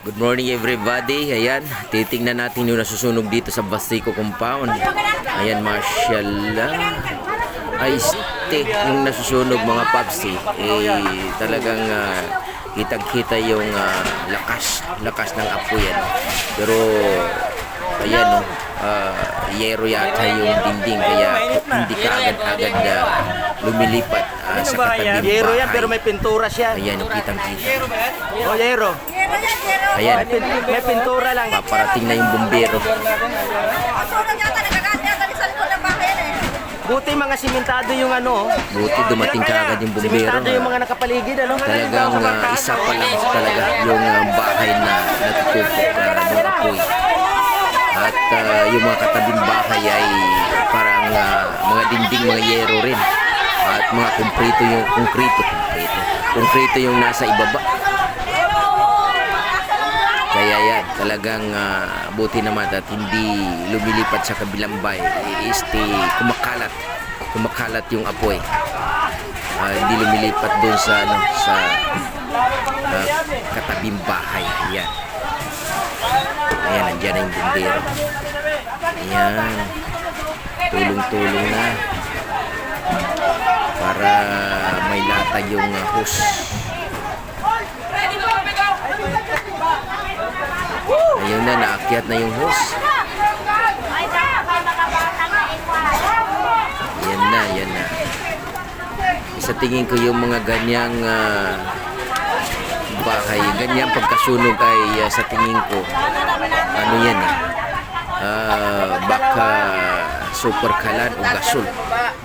Good morning everybody. Ayan, titingnan natin yung nasusunog dito sa Bastico compound. Ayan, mashallah. Ay, ste, yung nasusunog mga papsi, eh, talagang ah, kitang-kita yung ah, lakas, lakas ng apoy yan. Pero, ayan no, ah, yero yata yung dinding, kaya hindi ka agad-agad ah, lumilipat ah, sa katabing Yero yan, pero bahay. may pintura siya. Ayan, kitang-kita. O, yero. Ayan, May, pin- may pintura lang. paparating na yung bumbero. Buti mga simentado yung ano. Buti dumating ka agad yung bumbero. Simentado yung mga nakapaligid, ano? Talagang ah, isa pa lang talaga yung ah, bahay na natutupok uh, ng apoy. At ah, yung mga katabing bahay ay parang ah, mga dinding, mga yero rin. At mga konkrito yung konkrito, konkrito. Konkrito yung nasa ibaba. Kaya yan, talagang ah, buti naman at hindi lumilipat sa kabilang bahay. Este, kumakalat. Kumakalat yung apoy. Ah, hindi lumilipat doon sa ano sa ah, katabing bahay. Ayan. Ayan, nandiyan na yung bumbero. Ayan. Tulong-tulong na. Para may latag yung ah, hose. Ayun na, naakyat na yung hose. Yan na, yan na. Sa tingin ko yung mga ganyang ah, bahay, ganyang pagkasunog ay ah, sa tingin ko, ano yan eh, ah, baka super kalan o gasol.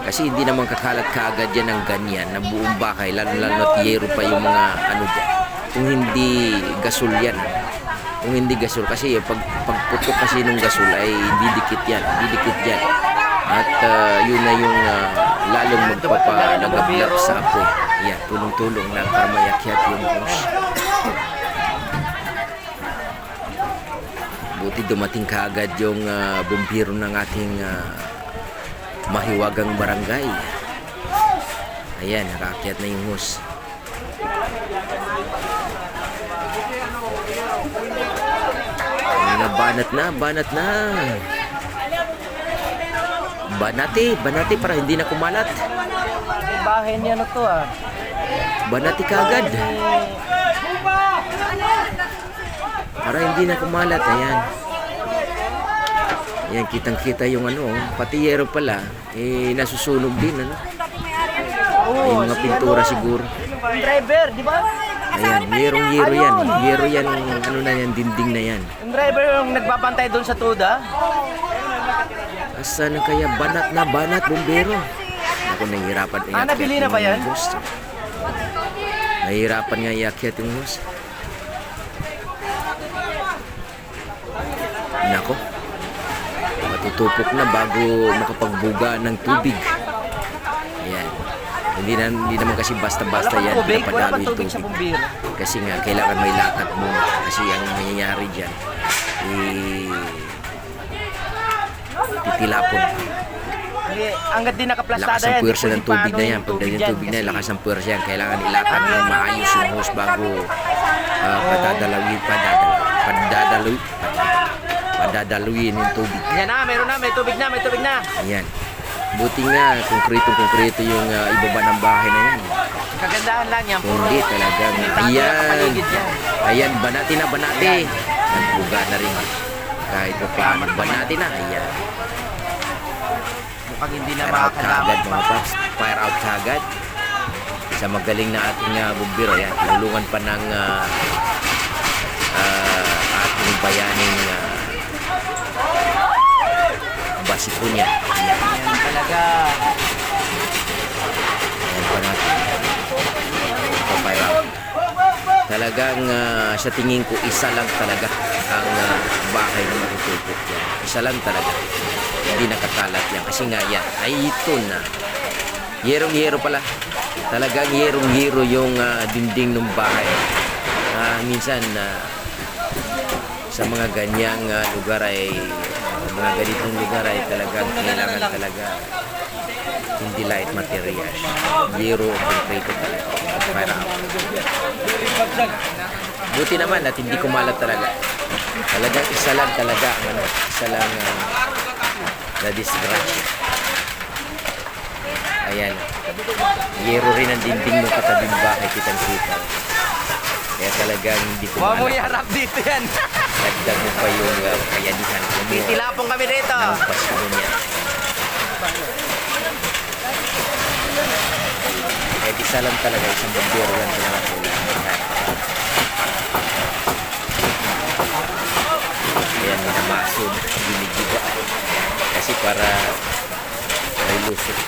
Kasi hindi naman kakalat kaagad yan ng ganyan na buong bahay, lalo-lalo at yero pa yung mga ano dyan. Kung hindi gasol yan, kung hindi gasol kasi pag pagputok kasi ng gasol ay didikit yan, didikit yan. At ah, yun na yung ah, lalong magpapalagablap sa apoy. Yan, tulong-tulong lang para mayakyat yung hose. Buti dumating kaagad yung uh, bumbiro ng ating ah, mahiwagang barangay. Ayan, nakakyat na yung hose. Ayun na, banat na, banat na. Banati, banati para hindi na kumalat. Bahay niya na to, ah. Banati kagad. Para hindi na kumalat, ayan. Ayan, kitang-kita yung ano, pati yero pala, eh, nasusunog din, ano. Ay, mga pintura ano, siguro. Yung driver, di ba? Ayan, yerong-yero yan. Yero yan, ano na yan, dinding na yan. Yung driver yung nagbabantay doon sa tuda. Asa na kaya banat na banat, bombero. Ako nahihirapan. Ah, nabili na ba yan? hose. Nahihirapan nga iakyat yung hose. Nako. Matutupok na bago makapagbuga ng tubig. Hindi, na, hindi naman kasi basta-basta yan pinapadalo yung tubig. Kasi nga, kailangan may lakat mo. Kasi ang mangyayari dyan, eh, titilapon. Hanggat di nakaplastada Lakas ng yan. puwersa di ng pwede tubig na yan. yung Pag yung dyan tubig na yan, lakas ng puwersa yan. Kailangan ilakad mo maayos yung hose bago uh, patadalawin, padadalaw, padadalaw, padadaluin yung tubig. Yan na, meron na, may tubig na, may tubig na. Ayan. Buti nga, konkreto-konkreto yung uh, ibaba ng bahay na yan. Kagandahan lang yan, puro. hindi Limitado ayan, ayan, banati na, banati. Nagbuga na rin. Kahit pa paano, banati na, ayan. Mukhang hindi na Fire out kagad mga paps. Fire out kagad. Sa magaling na ating uh, bumbiro. Yan. Tinulungan pa ng uh, uh, ating bayaning uh, basiko niya. Yan. Yan talaga. Yan pa natin. Out. Talagang uh, sa tingin ko isa lang talaga ang uh, bahay na matutupok yan. Isa lang talaga. Hindi nakakalat yan. Kasi nga yan, ay ito na. Yerong-yero pala. Talagang yerong-yero yung ah, dinding ng bahay. Ah, minsan na sa mga ganyang ah, lugar ay mga ganitong lugar ay talagang kailangan talaga Hindi light materials. Zero concrete talaga. Out. Buti naman at hindi kumalat talaga. Talagang isa lang talaga ang ano, isa lang ang na disgrasya. Ayan. Yero rin ang dinding ng katabing bahay kitang kita. Kaya talagang hindi Huwag mo iharap dito yan. Dagdag mo pa yung uh, kayanihan mo Titilapong kami dito. ng pasko niya. Kahit isa lang talaga, isang bombero lang talaga kailangan. Kaya minamaso na, ginigiba. Kasi para may lusot.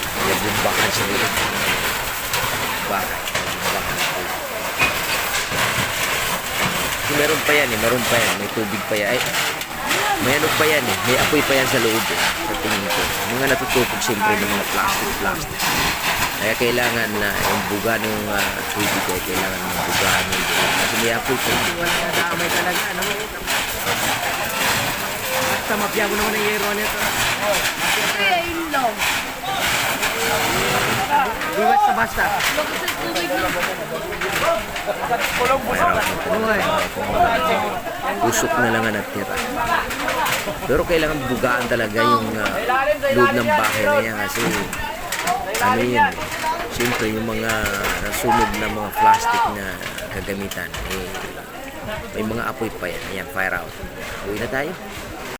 Kaya bumbakan sa ulit. Bumbakan ulit. Kasi meron pa yan eh, meron pa yan. May tubig pa yan. Ay, may ano pa yan eh. May apoy pa yan sa loob eh. Sa tingin ko. Mga natutupog siyempre ng mga plastic-plastic. Kaya kailangan na yung buga ng ah, tubig ay kailangan ng bugahan yung buga. Kasi may apoy pa yan. Damay talaga. Ano? Basta mapya mo naman ang yero nito. Di basta basta. Usok na lang ang natira. Pero kailangan bugaan talaga yung ah, loob ng bahay na yan kasi ano yun, siyempre yung mga nasunog na mga plastic na kagamitan, eh, may mga apoy pa yan. Ayan, fire out. Uwi na tayo.